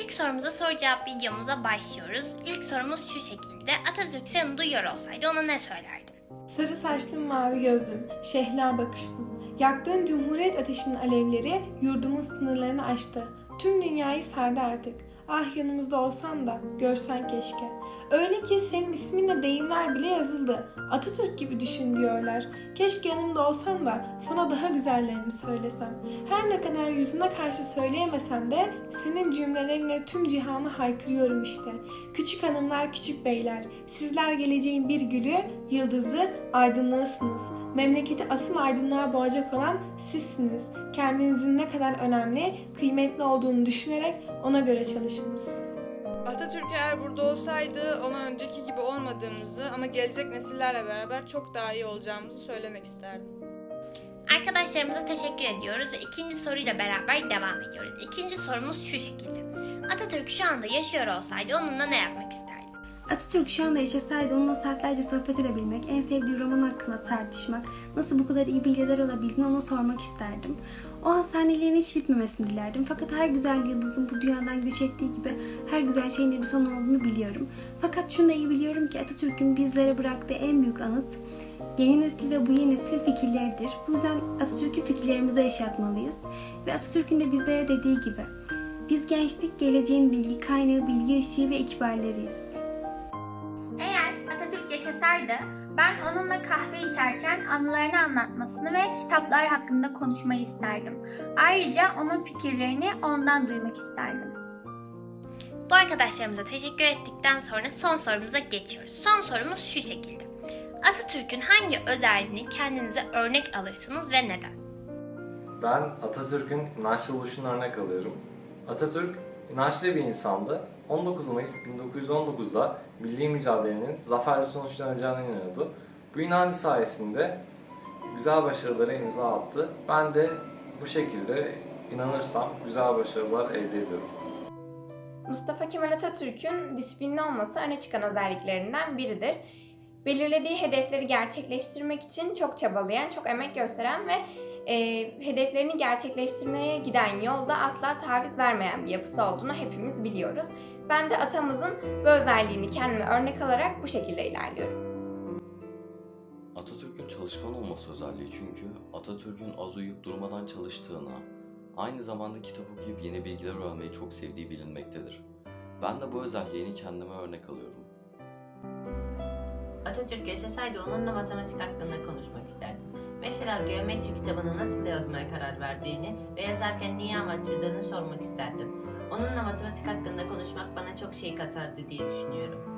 İlk sorumuza soru cevap videomuza başlıyoruz. İlk sorumuz şu şekilde. Atatürk seni duyuyor olsaydı ona ne söylerdin? Sarı saçlım mavi gözlüm, şehla bakışlım. Yaktığın cumhuriyet ateşinin alevleri yurdumun sınırlarını aştı. Tüm dünyayı sardı artık. Ah yanımızda olsan da görsen keşke. Öyle ki senin isminle deyimler bile yazıldı. Atatürk gibi düşün diyorlar. Keşke yanımda olsan da sana daha güzellerini söylesem. Her ne kadar yüzüne karşı söyleyemesem de senin cümlelerinle tüm cihanı haykırıyorum işte. Küçük hanımlar, küçük beyler, sizler geleceğin bir gülü, yıldızı, aydınlığısınız. Memleketi asıl aydınlığa boğacak olan sizsiniz. Kendinizin ne kadar önemli, kıymetli olduğunu düşünerek ona göre çalışınız. Atatürk eğer burada olsaydı ona önceki gibi olmadığımızı ama gelecek nesillerle beraber çok daha iyi olacağımızı söylemek isterdim. Arkadaşlarımıza teşekkür ediyoruz ve ikinci soruyla beraber devam ediyoruz. İkinci sorumuz şu şekilde. Atatürk şu anda yaşıyor olsaydı onunla ne yapmak isterdin? Atatürk şu anda yaşasaydı onunla saatlerce sohbet edebilmek, en sevdiği roman hakkında tartışmak, nasıl bu kadar iyi bilgiler olabildiğini ona sormak isterdim. O hastanelerin hiç bitmemesini dilerdim. Fakat her güzel yıldızın bu dünyadan göç ettiği gibi her güzel şeyin de bir son olduğunu biliyorum. Fakat şunu da iyi biliyorum ki Atatürk'ün bizlere bıraktığı en büyük anıt yeni nesil ve bu yeni neslin fikirleridir. Bu yüzden Atatürk'ü fikirlerimizde yaşatmalıyız. Ve Atatürk'ün de bizlere dediği gibi biz gençlik geleceğin bilgi kaynağı, bilgi ışığı ve ikbaleriyiz. Atatürk yaşasaydı ben onunla kahve içerken anılarını anlatmasını ve kitaplar hakkında konuşmayı isterdim. Ayrıca onun fikirlerini ondan duymak isterdim. Bu arkadaşlarımıza teşekkür ettikten sonra son sorumuza geçiyoruz. Son sorumuz şu şekilde. Atatürk'ün hangi özelliğini kendinize örnek alırsınız ve neden? Ben Atatürk'ün inançlı oluşunu örnek alıyorum. Atatürk inançlı bir insandı. 19 Mayıs 1919'da milli mücadelenin zaferle sonuçlanacağına inanıyordu. Bu inancı sayesinde güzel başarılara imza attı. Ben de bu şekilde inanırsam güzel başarılar elde ediyorum. Mustafa Kemal Atatürk'ün disiplinli olması öne çıkan özelliklerinden biridir. Belirlediği hedefleri gerçekleştirmek için çok çabalayan, çok emek gösteren ve e, hedeflerini gerçekleştirmeye giden yolda asla taviz vermeyen bir yapısı olduğunu hepimiz biliyoruz. Ben de atamızın bu özelliğini kendime örnek alarak bu şekilde ilerliyorum. Atatürk'ün çalışkan olması özelliği çünkü Atatürk'ün az uyuyup durmadan çalıştığına, aynı zamanda kitap okuyup yeni bilgiler öğrenmeyi çok sevdiği bilinmektedir. Ben de bu özelliğini kendime örnek alıyorum. Atatürk yaşasaydı onunla matematik hakkında konuşmak isterdim. Mesela geometri kitabını nasıl yazmaya karar verdiğini ve yazarken niye amaçladığını sormak isterdim. Onunla matematik hakkında konuşmak bana çok şey katardı diye düşünüyorum.